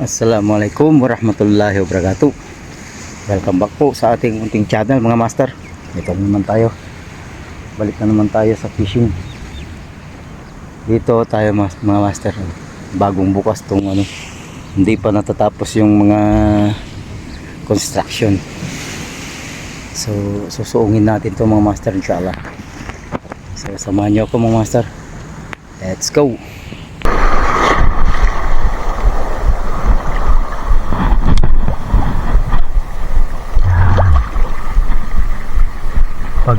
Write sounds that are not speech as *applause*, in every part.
Assalamualaikum warahmatullahi wabarakatuh. Welcome back po sa ating unting channel mga master. Dito na naman tayo. Balik na naman tayo sa fishing. Dito tayo mga master. Bagong bukas tong ano. Hindi pa natatapos yung mga Construction. So susuungin natin to mga master inshallah. So samahan nyo ako mga master. Let's go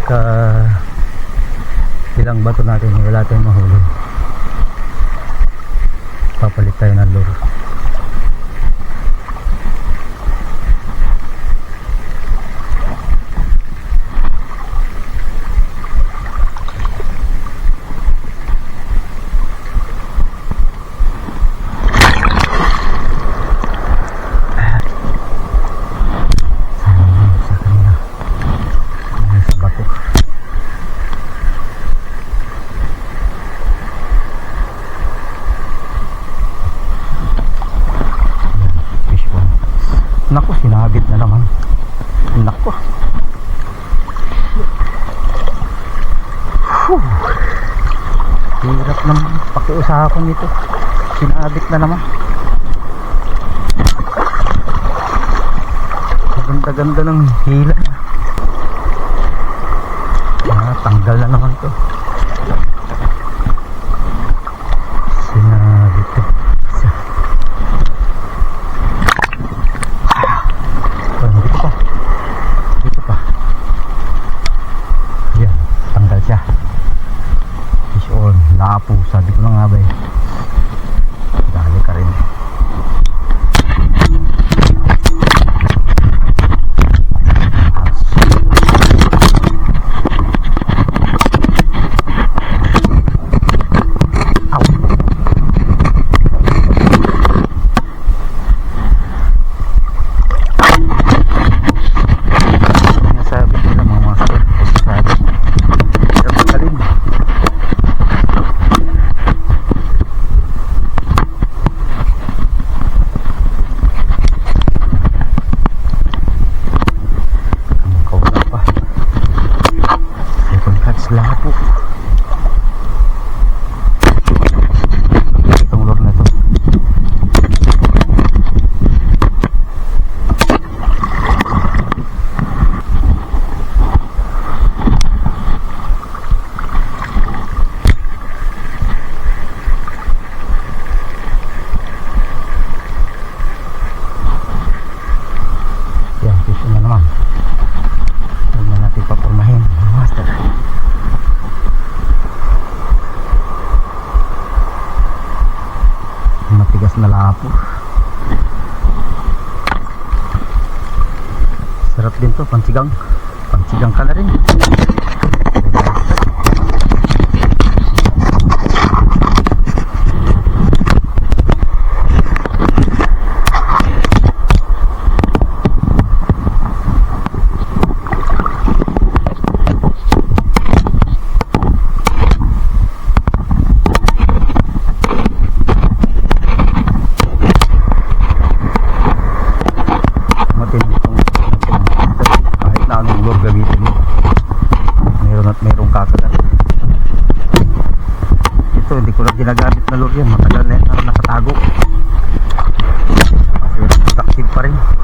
pagka ilang bato natin wala tayong mahuli. Papalit tayo ng lure sa kanina sa bato fish pond. Naku, sinabit na naman. Naku. Whew. Hirap naman pakiusapan nito. Sinabit na naman. Ganda-ganda ng hila. Ah, tanggal na naman to. Sinabit to. Sa- Oh, dito pa. Dito pa. Yan, tanggal siya. Fish on, lapo. Sabi ko na nga ba eh. Dali ka rin. Ow. Sinasabi nila mga master. Sabi. Hirap tanggalin. Ang kawala pa. Second cuts lahat po. Itong lure na to. Yan, fish na naman. Huwag na natin papurmahin. mga Master. Matigas na lapo. Sarap din to, pansigang. Pansigang ka na. matindi itong kahit na anong lure gamitin mo meron at merong kakagat ito hindi ko na ginagamit na lure yan matagal na yan na nakatago pero productive pa rin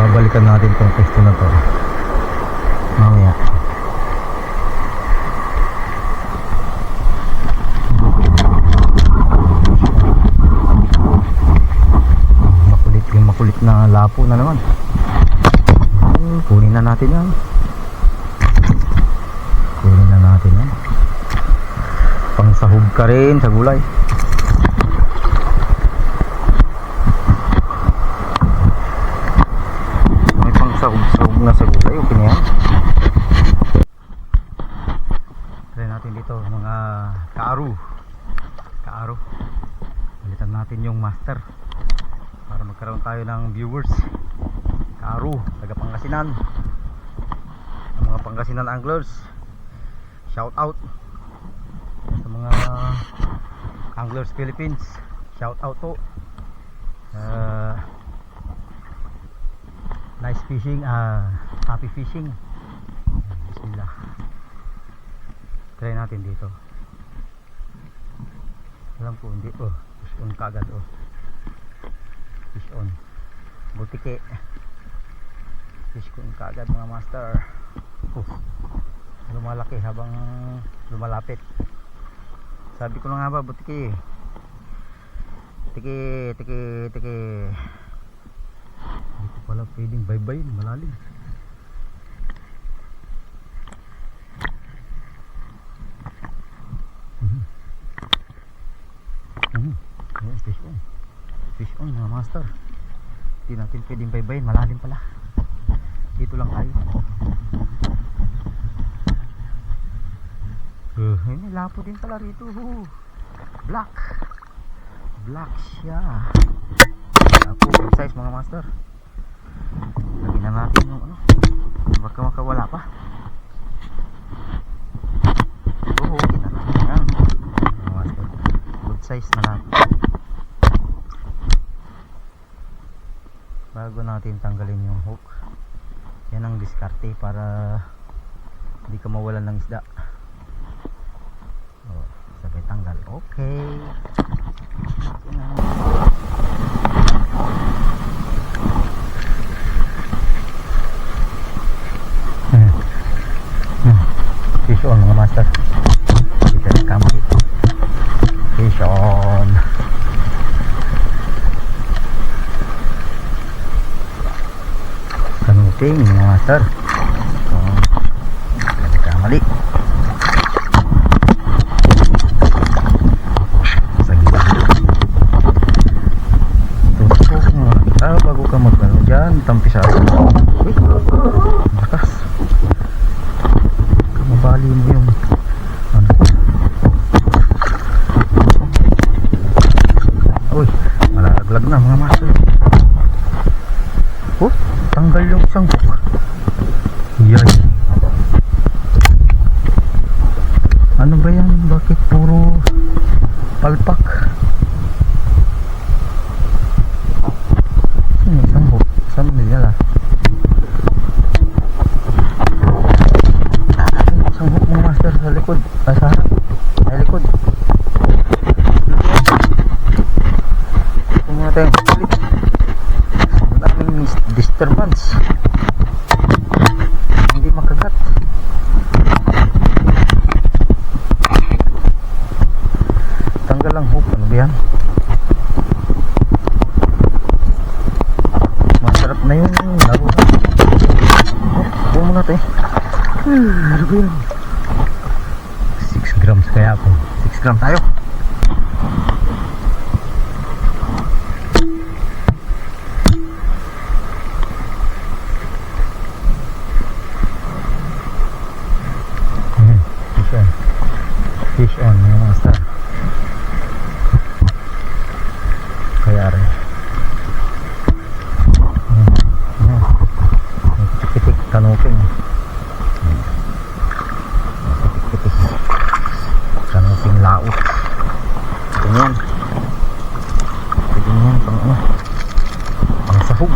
Babalikan natin tong pwesto na to. Mamaya. Makulit yung makulit na lapo na naman. Hmm, kunin na natin yan. Kunin na natin yan. Pangsahog ka rin sa gulay. May pangsahog-sahog na sa gulay. Okay na yan. Try natin dito mga kaaru kaaru balitan natin yung master para magkaroon tayo ng viewers kaaru taga Pangasinan ang mga Pangasinan anglers shout out mga anglers Philippines. Shout out po uh, nice fishing ah happy fishing. Bismillah. Try natin dito. Alam ko hindi. Oh fish on kagad oh. Fish on. Butike. Fish on kagad mga master. Oh, lumalaki habang lumalapit sabi ko na nga ba butike tiki tiki tiki dito pala pwedeng baybayin malalim Mhm. Mhm. Fish on. Fish on mga master. Hindi natin pwedeng baybayin, malalim pala. Dito lang tayo. Uh, may lapo din pala rito. Oh. Black. Black siya. Lapo, good size mga master. Lagyan na natin yung ano. Baka makawala pa. Oo, okay na natin yan. Mga master. Good size na lang. Bago natin tanggalin yung hook. Yan ang diskarte para hindi ka mawalan ng isda. Okay. Ba yan? 6 grams kaya ako. 6 gram tayo. Hmm, fish on. Fish on mga master. Kaya rin. Hmm, hmm. Pitik kanuping. Hmm. Pitik. Kanuping laot. Ganyan. Ganyan pang ano. Pang sahog.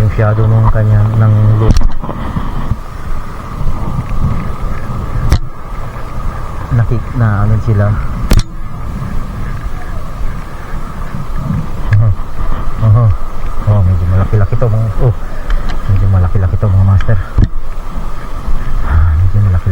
yung shadow nung kanyang ng loop nakik na ano sila oh, oh medyo malaki-laki to mga oh medyo malaki-laki to mga master Ah, medyo malaki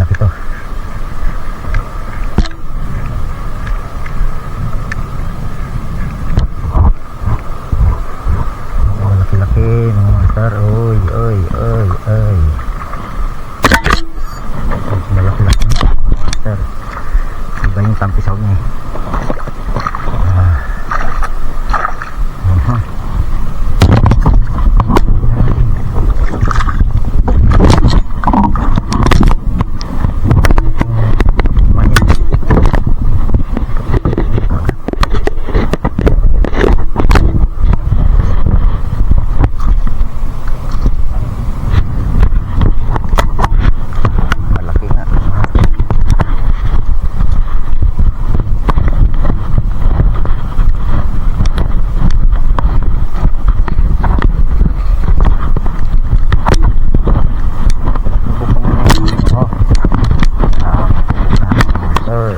tampisaw niya eh. Ah. Aha. Mainit. Malaki nga. Oh. Ah, sir.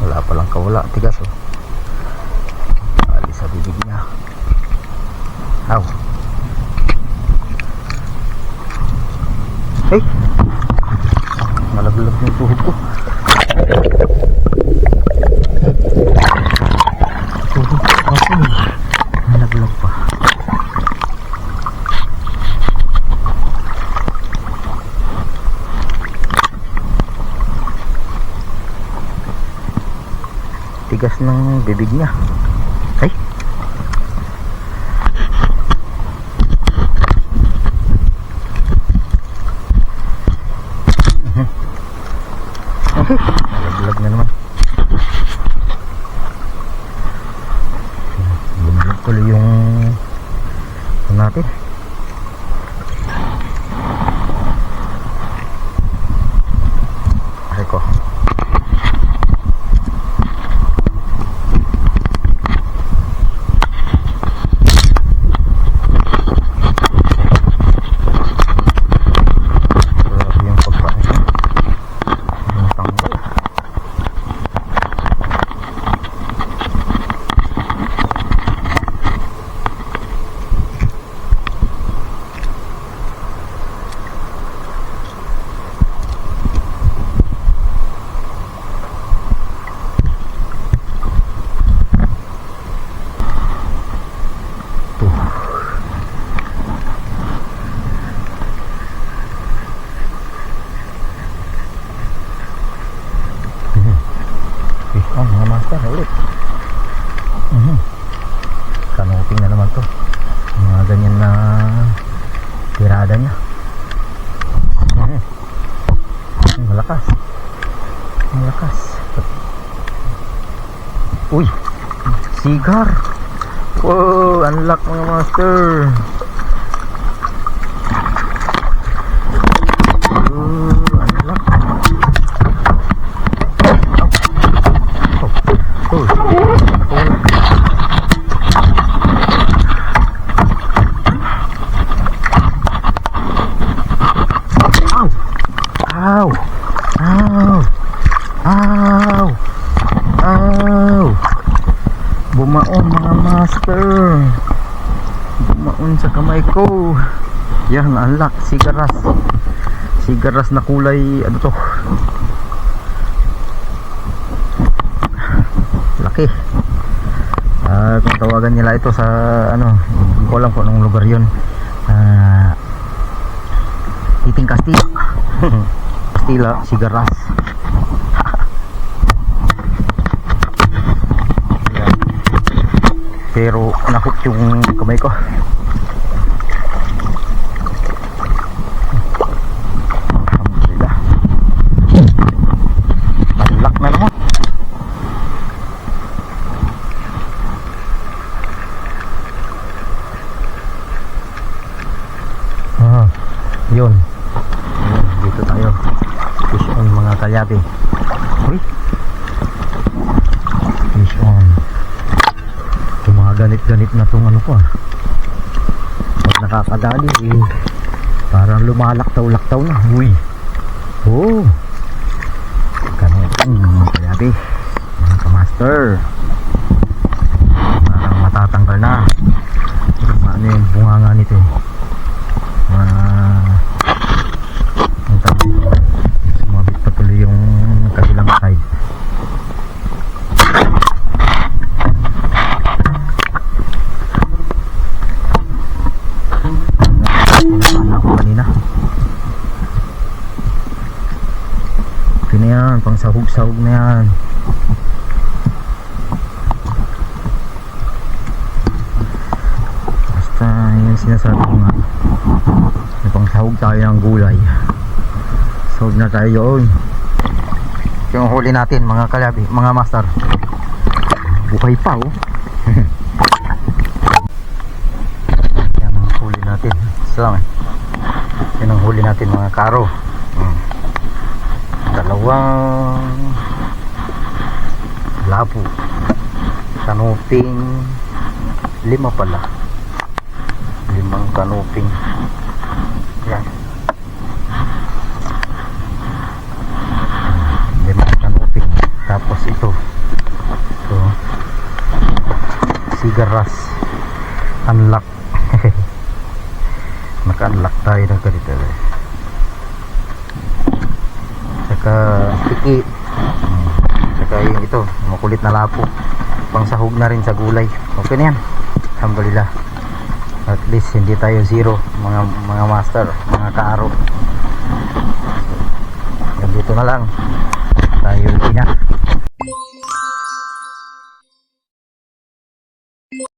Wala palang kawala. Tigas oh. Alis sa bibig niya. Aw. Hey! Malaglag yung tuhod ko. Tuhod ko ako eh. Malaglag pa. Tigas ng bibig niya. Ay! Nalaglag na naman. Bumulog tuloy yung ano natin. Ay ko. Grabe yung pagkain niya. Yung tanggal. Tuh. Mhm. Eh, oh, mga master, ulit. Mhm. Kanoping na naman to. Mga ganyan na tirada niya. Mhm. Ang Malakas. Malakas. Uy! Sigar! Wow! Unlock mga master! Oh, unlock. Oh, nakawala. Ow! Ow! Ow! Ow! Ow! Bumaon mga master. Bumaon sa kamay ko. Yan, unlock. Sigaras. Sigaras na kulay, ano to? laki Ah, kung tawagan nila ito sa ano hindi ko alam kung anong lugar yun Ah, Titing Castilla *laughs* Castilla Sigaras Yan. pero nahook yung kamay ko Alhamdulillah Unlock na naman Ah, yun. Yun, Dito tayo. Fish on mga kalyabi. Uy. Fish on. Yung mga ganit-ganit na tong ano ko ah. Nakakadali eh. Parang lumalaktaw-laktaw na. Uy. Oh. Ganit mga kalyabi. Mga kamaster. Parang matatanggal na. Ano yung bunganga nito eh. Ah, ang tawag dito, sumabit pa tuloy yung kabilang side Ano ko kanina yan, pang sahog-sahog na yan. Basta yung sinasabi ko nga. May pang sahog tayo ng gulay. Sahog na tayo yun. Yung huli natin mga kalabi, mga master. Buhay pa oh. *laughs* Yan ang huli natin. Eh. Yan ang huli natin mga karo. Hmm. Dalawang labo. Kanuping lima pala. Limang kanuping. Yan. Limang kanuping. Tapos ito. Ito. Sigaras. Unlock. *laughs* Naka-unlock tayo ng ganito. eh. Saka tiki. Yung ito, makulit na lapo. Pang sahog na rin sa gulay. Okay na yan. Alhamdulillah. At least hindi tayo zero mga mga master, mga kaaro. Yan dito na lang. Tayo ina.